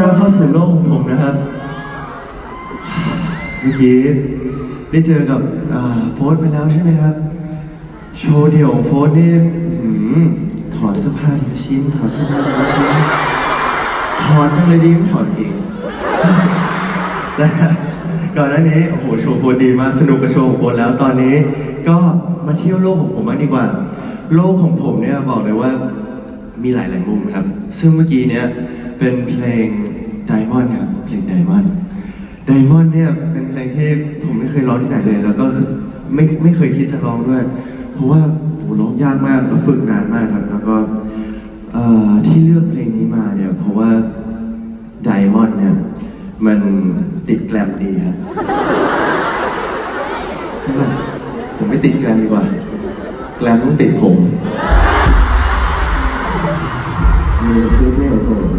เราเข้าสู่โลกของผมนะครับ เมื่อกี้ได้เจอกับโฟสไปแล้วใช่ไหมครับ โชว์เดี่ยวของโฟสนี่ถอดเสื้อผ้าทีละชิ้น ถอดเสื้อผ้าทีละชิ้น ถอดจังเลยดีไม่ถอดเองแต่ก่อนหน้านี้โอ้โหโชว์โฟนดีมากสนุกกับโชว์ของโฟนแล้วตอนนี้ ก็มาเที่ยวโลกของผมบ้างดีกว่า โลกของผมเนี่ยบอกเลยว่ามีหลายหลายๆมุมครับ ซึ่งเมื่อกี้เนี่ย เป็นเพลง Diamond ครับเพลง Diamond Diamond เนี่ยเป็นเพลงที่ผมไม่เคยร้องที่ไหนเลย แล้วก็ไม่ไม่เคยคิดจะร้องด้วย เพราะว่าโหร้องยากมากแล้วฝึกนานมากครับ แล้วก็ที่เลือกเพลงนี้มาเนี่ยเพราะว่าไดมอนด์เนี่ยมันติดแกรมดีครับใช่ไหมผมไม่ติดแกรมดีกว่า แกรมต้องติดผม มีชุดเนี่ยโอ้โห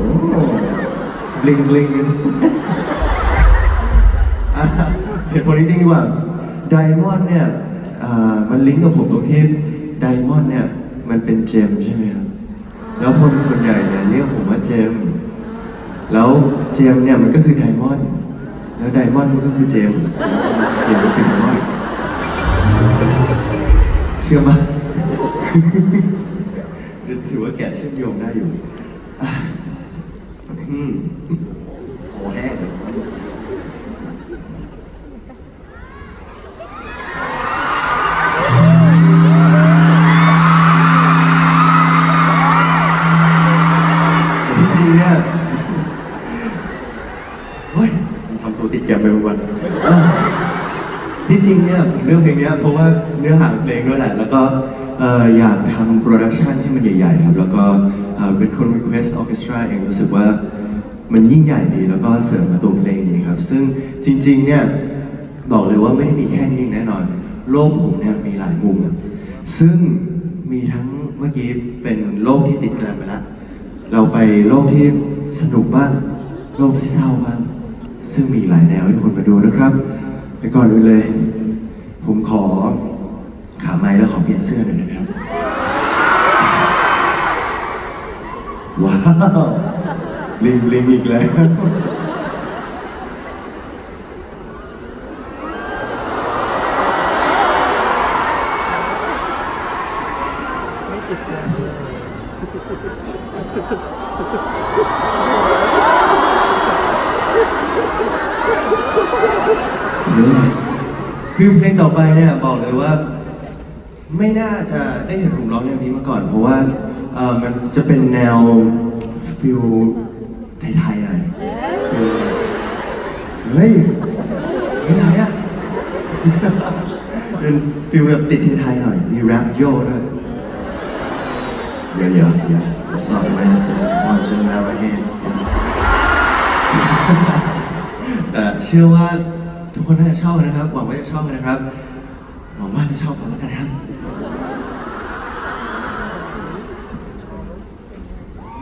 ลิงลิงกันอะเหตุผลจริงๆดีกว่าไดมอนด์เนี่ยอ่ามันลิงก์กับผมตรงที่ไดมอนด์เนี่ยมันเป็นเจมใช่ไหมครับ แล้วคนส่วนใหญ่เนี่ยเรียกผมว่าเจม แล้วเจมเนี่ยมันก็คือไดมอนด์แล้วไดมอนด์มันก็คือเจมเจมก็คือไดมอนด์เชื่อปะถือว่าแกะเชื่อมโยงได้อยู่ อะอืมคอแห้งเลยแต่ที่จริงเนี่ย เฮ้ยทำตัวติดแกรมไปวันๆอะที่จริงเนี่ยผมเลือกเพลงเนี้ยเพราะว่าเนื้อหาเพลงด้วยแหละ แล้วก็เอ่ออยากทำโปรดักชันให้มันใหญ่ ๆ ครับ แล้วก็เอ่อ เป็นคน request orchestra เองรู้สึกว่ามันยิ่งใหญ่ดีแล้วก็เสริมมาตัวเพลงนี้ครับ ซึ่งจริงๆเนี่ยบอกเลยว่าไม่ได้มีแค่นี้แน่นอน โลกผมเนี่ยมีหลายมุม ซึ่งมีทั้งเมื่อกี้เป็นโลกที่ติดแกรมไปแล้วเราไปโลกที่สนุกบ้างโลกที่เศร้าบ้างซึ่งมีหลายแนวให้คนมาดูนะครับแต่ก่อนอื่นเลย ผมขอขาไม้แล้วขอเปลี่ยนเสื้อหน่อยนะครับ ว้าวลิงลิงอีกแล้วคือเพลงต่อไปเนี่ยบอกเลยว่า ไม่น่าจะได้เห็นผมร้องแนวนี้มาก่อนเพราะว่า เออมันจะเป็นแนวฟิลไทยๆหน่อยคือเฮ้ยไม่ไรอะเป็นฟิลแบบติดไทยๆหน่อย มีแรปโย่ด้วยเยอะๆเยอะๆ What's up man Let's watch it now again แต่เชื่อว่าทุกคนน่าจะชอบนะครับ หวังว่าจะชอบนะครับ หวังว่าจะชอบกันแล้วกันครับ